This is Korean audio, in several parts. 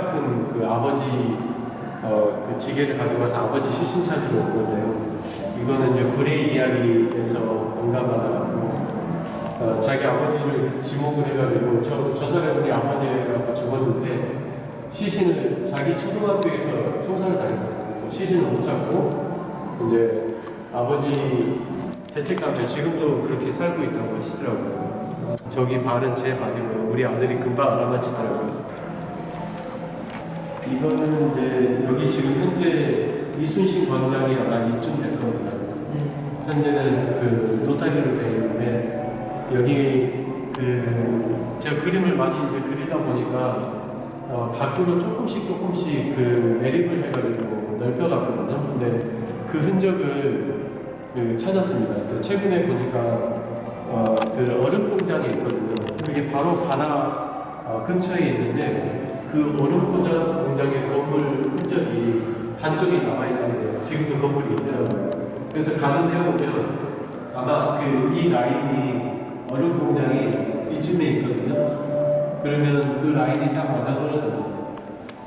큰그 아버지 어, 그 지게를 가져가서 아버지 시신 찾으러 온 건데요. 이거는 이제 불의 이야기에서 영감받아가지고 어, 자기 아버지를 지목을 해가지고 저, 저 사람이 아버지가 죽었는데 시신을 자기 초등학교에서 총선을 다녔거든요. 그래서 시신을 못 찾고 이제 아버지 죄책감에 지금도 그렇게 살고 있다고 하시더라고요. 저기 발은 제 발이고요. 우리 아들이 금방 알아맞히더라고요. 이거는 이제 여기 지금 현재 이순신 광장이 아마 이쯤 될 겁니다. 현재는 그 노타리로 되어 있는데 여기 그 제가 그림을 많이 이제 그리다 보니까 어, 밖으로 조금씩 조금씩 그 매립을 해가지고 넓혀갔거든요. 근데 그 흔적을 그 찾았습니다. 최근에 보니까 어, 그 얼음 공장이 있거든요. 그게 바로 바다 어, 근처에 있는데 그 공장, 공장의 건물 흔적이 반쪽이 남아있는데 지금도 건물이 있더라고요. 그래서 가늠해 보면 아마 그 이 라인이 얼음 공장이 이쯤에 있거든요. 그러면 그 라인이 딱 맞아 떨어져요.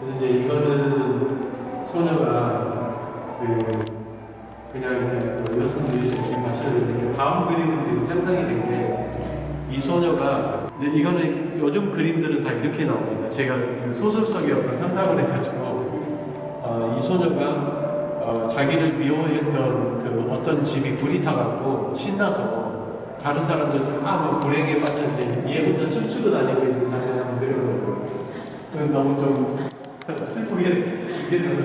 그래서 이제 이거는 소녀가 그 그냥 이렇게 또 여성들이 이렇게 마셨는데 다음 그림은 지금 상상이 된 게 이 소녀가 근데 이거는 요즘 그림들은 다 이렇게 나옵니다. 제가 그 소설 속에 어떤 상상을 해가지고 어, 이 소녀가 어, 자기를 미워했던 그 어떤 집이 불이 타갖고 신나서 다른 사람들 다뭐 불행에 빠졌는데 얘 혼자 춤추고 다니고 있는 장면 한번 그려보고 너무 좀 슬프게 느껴져서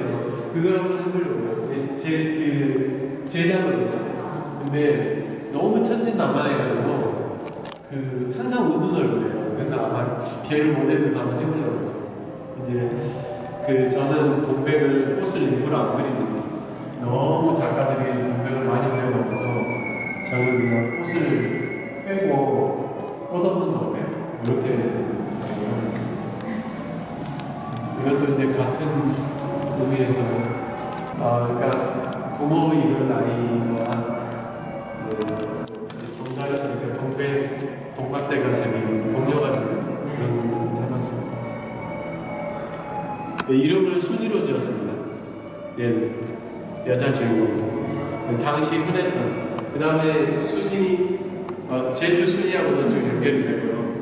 그걸 한번 해보려고요. 제그 제자거든요. 근데 너무 천진난만해가지고 그 항상 웃는 얼굴이에요. 그래서 아마 걔를 모델로서 한번 해보려고요. 이제 그 저는 동백을 옷을 일부러 안 그립니다. 너무 작가들이 동백을 많이 그려먹어서 저는 그냥 옷을 빼고 꽃 없는 동백 이렇게 해서 사용을 했습니다. 이것도 이제 같은 의미에서 아 그러니까 부모 이런 아이가 그 동사였으니까 동백 동박새가 재미 동료가 되는 그런 부분을 해봤습니다. 네, 이름을 순이로 지었습니다. 얘는 여자 주인공. 당시 흔했던. 그 다음에 순이 어, 제주 순이하고는 좀 연결이 되고요.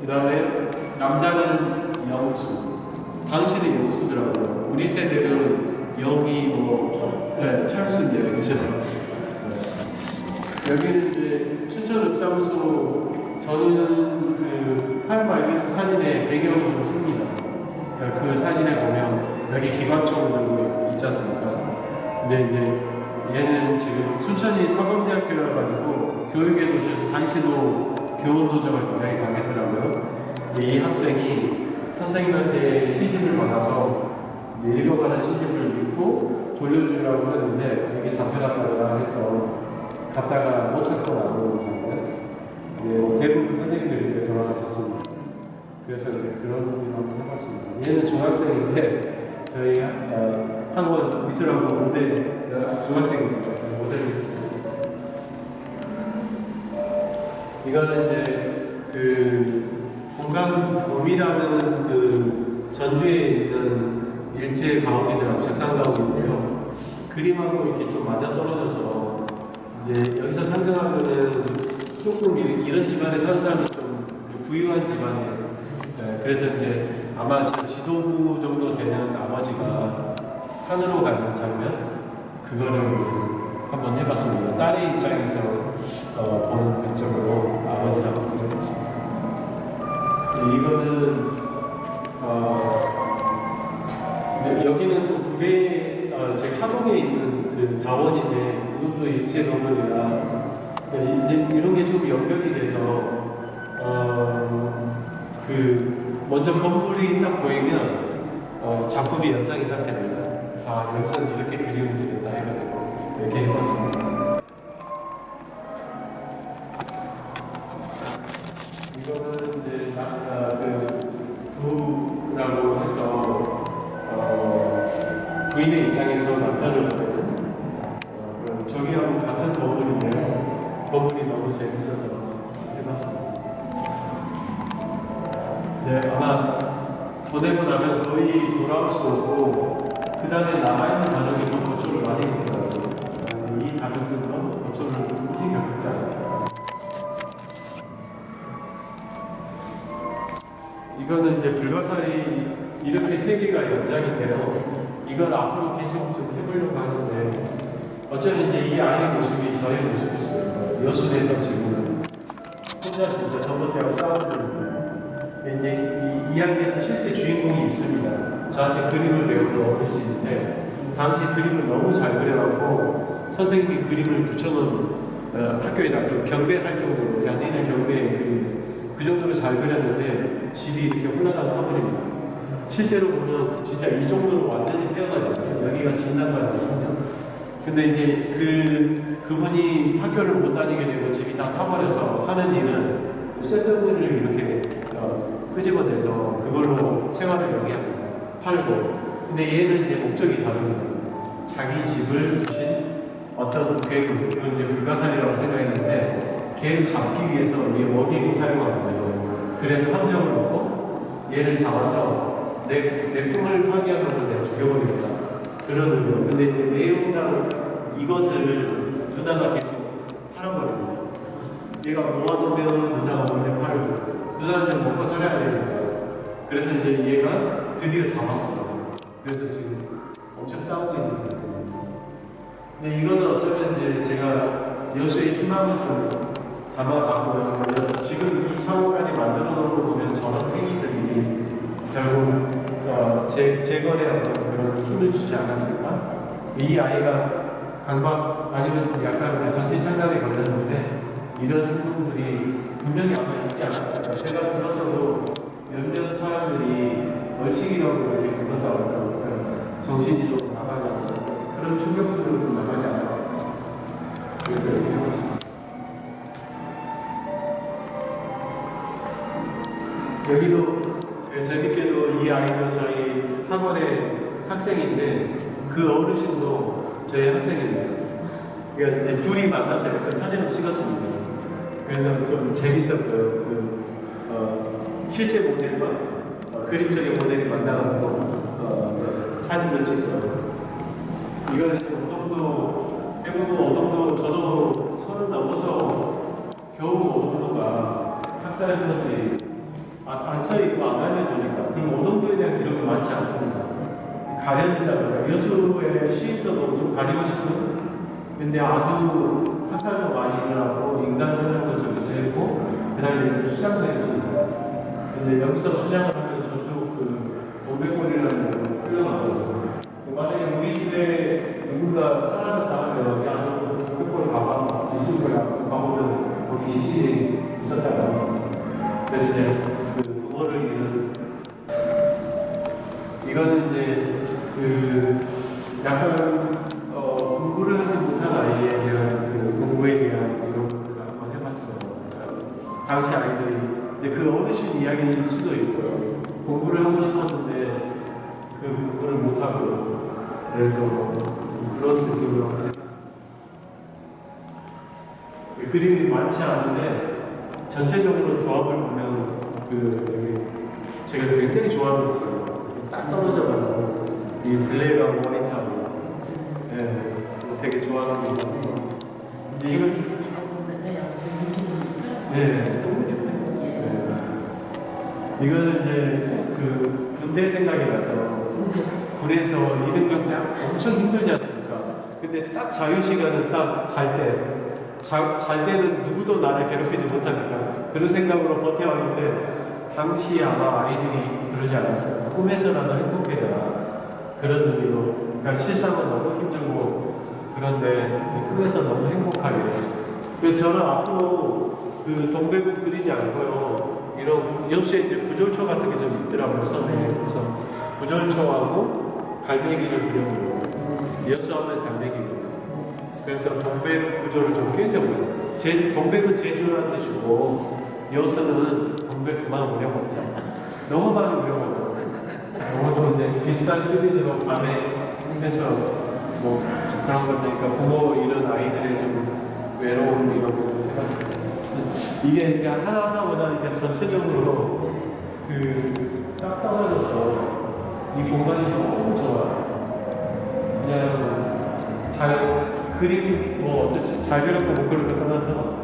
그 다음에 남자는 영수. 당신은 영수더라고요. 우리 세대는 영이 뭐 네, 찰수인데 그렇죠. 여기는 이제 춘천 읍사무소 저는 그 팔마이너스 사진의 배경을 좀 씁니다. 그러니까 그 사진에 보면 여기 기관총 들고 있지 않습니까? 근데 이제 얘는 지금 순천이 사범대학교라 가지고 교육의 도시에서 당시도 교원 노조가 굉장히 강했더라고요. 이 학생이 선생님한테 시집을 받아서 읽어가는 시집을 읽고 돌려주려고 했는데 여기 잡혀갔다가 해서 갔다가 못 나오는 네, 뭐 대부분 선생님들이 이제 돌아가셨습니다. 그래서 이제 그런 일을 한번 해봤습니다. 얘는 중학생인데 저희 어, 학원 미술학원 모델 어, 중학생입니다. 저희 모델을 했습니다. 이거는 이제 그 공감범이라는 그 전주에 있는 일제 가옥이들하고 책상 가옥인데요. 그림하고 이렇게 좀 맞아 떨어져서 이제 여기서 상징하면은 조금 이- 이런 집안에 사는 사람이 좀 부유한 집안이에요. 네, 그래서 이제 아마 저 지도부 정도 되는 아버지가 산으로 가는 장면 그거를 이제 한번 해봤습니다. 딸의 입장에서 어, 보는 관점으로 아버지를 한번 그려봤습니다. 네, 이거는 어, 네, 여기는 또 구례 어, 제 하동에 있는 그 다원인데 이것도 일체 건물이라 네, 이제 이런 게 좀 연결이 돼서 어, 그 먼저 건물이 딱 보이면 어, 작품이 연상이 딱 됩니다. 아, 여기서는 이렇게 그리면 되겠다 해가지고 이렇게 해봤습니다. 아까 그 어, 입장에서 남편을 보내는 어, 저기하고 같은 건물인데요. 너무 재밌어서 해봤습니다. 네, 아마 보내고 나면 거의 돌아올 수 없고 그 다음에 남아있는 가족이 또 거초를 많이 겪더라고요. 이 가족들도 거초를 굳이 겪지 않았어요. 이거는 이제 불가사리 이렇게 세 개가 연장인데요. 이걸 앞으로 계속 좀 해보려고 하는데 어쩌면 이제 이 아이의 모습이 저의 있어요. 여순에서 지금 혼자 진짜 전봇대하고 싸우고 있는데 이제 이 이야기에서 실제 주인공이 있습니다. 저한테 그림을 배우는 어르신인데 당시 그림을 너무 잘 그려갖고 선생님이 그림을 붙여놓은 어, 학교에다 그 경배할 정도로 연인을 경배의 그림을 그 정도로 잘 그렸는데 집이 이렇게 홀라당 타버립니다. 실제로 보면 진짜 이 정도로 완전히 헤어나잖아요. 여기가 진단반이거든요. 근데 이제 그 그분이 학교를 못 다니게 되고 집이 다 타버려서 하는 일은 쇳덩이를 이렇게 어, 끄집어내서 그걸로 생활을 영위합니다. 팔고. 근데 얘는 이제 목적이 다릅니다. 자기 집을 주신 어떤 괴물, 이건 이제 불가사리라고 생각했는데 걔를 잡기 위해서 얘 먹이로 사용하는 거예요. 그래서 함정을 먹고 얘를 잡아서 내, 내 꿈을 파괴하면 내가 죽여버리겠다. 의미로. 근데 이제 내용상 이것을 누나가 계속 팔아버립니다. 얘가 모아놓으면 누나가 몰래 팔고 누나는 좀 먹고 살아야 되니까. 그래서 이제 얘가 드디어 잡았습니다. 그래서 지금 엄청 싸우고 있는 상태입니다. 근데 이거는 어쩌면 이제 제가 여수의 희망을 좀 담아갖고 있는 지금 이 상황까지 만들어 거 보면 저런 행위들이 결국 어, 제, 어떤 그런 힘을 주지 않았을까? 이 아이가 강박 아니면 좀 약간 그 정신 착각에 걸렸는데 이런 행동들이 분명히 아마 있지 않았을까? 제가 들었어도 몇몇 사람들이 얼치기라고 이렇게 부른다고 그러니까 정신이 좀 나가는 그런 충격들로 좀 나가지 않았을까? 그래서 이렇게 해봤습니다. 여기도 그 재밌게도 이 아이도 저희 학원의 학생인데 그 어르신도 저희 학생입니다. 그러니까 이제 둘이 만나서 여기서 사진을 찍었습니다. 그래서 좀 재밌었고요. 그, 어, 실제 모델과 어, 그림 속의 모델이 만나갖고 어, 사진도 찍고 이거는 오동도 대부분 오동도 저도 서른 넘어서 겨우 오동도가 학사님들이 안 써있고 안 알려주니까 그럼 오동도에 대한 기록이 많지 않습니다. 가려진다고요. 여수의 시인서도 좀 가리고 싶은 근데 아주 화살도 많이 일어나고 인간 사냥도 저기서 했고 그 다음에 여기서 수장도 했습니다. 근데 여기서 수장을 하면 저쪽 그 동백골이라는 데로 끌려가거든요. 만약에 우리 집에 누군가 사람을 당하면 여기 안으로 동백골을 가봐 있을 거야. 가보면 거기 시신이 있었다가 그래서 이제 그 부모를 잃은 이거는 이제 그 약간 어, 공부를 하지 못한 아이에 대한 그 공부에 대한 이런 것들을 한번 해봤어요. 그러니까 당시 아이들이 이제 그 어르신 이야기일 수도 있고요. 공부를 하고 싶었는데 그 공부를 못하고 그래서 그런 느낌으로 한번 해봤습니다. 그 그림이 많지 않은데 전체적으로 조합을 보면 그 제가 굉장히 좋아하는 거예요. 딱 떨어져가지고 이 블랙하고 예, 되게 좋아하는 거. 근데 이걸 네, 네. 이거는 이제 그 군대 생각이 나서 군에서 이등병 때 엄청 힘들지 않습니까? 근데 딱 자유 시간은 딱 잘 때. 자, 잘 때는 누구도 나를 괴롭히지 못하니까 그런 생각으로 버텨왔는데 당시 아마 아이들이 그러지 않았어요. 꿈에서라도 행복해져라. 그런 의미로. 그러니까 실상은 너무 힘들고 그런데 꿈에서 너무 행복하게. 그래서 저는 앞으로 그 동백을 그리지 않고요. 이런 여수에 이제 구절초 같은 게 좀 있더라고요. 섬에. 그래서 구절초하고 갈매기를 그려보고 여수하면 갈매기거든요. 그래서 동백 구조를 좀 깨려고요. 제, 동백은 제주한테 주고 여수는 동백 그만 우려먹자. 너무 많이 우려먹어. 너무 이제 비슷한 시리즈로 밤에 힘내서 뭐 그런 것들니까 부모 이런 아이들의 좀 외로움 이런 거 그래서 이게 그러니까 하나하나보다 그러니까 전체적으로 그 딱 떨어져서 이 공간이 너무 좋아. 그냥 잘 그림 뭐 어쨌든 잘 그렸고 못 그렸고 떠나서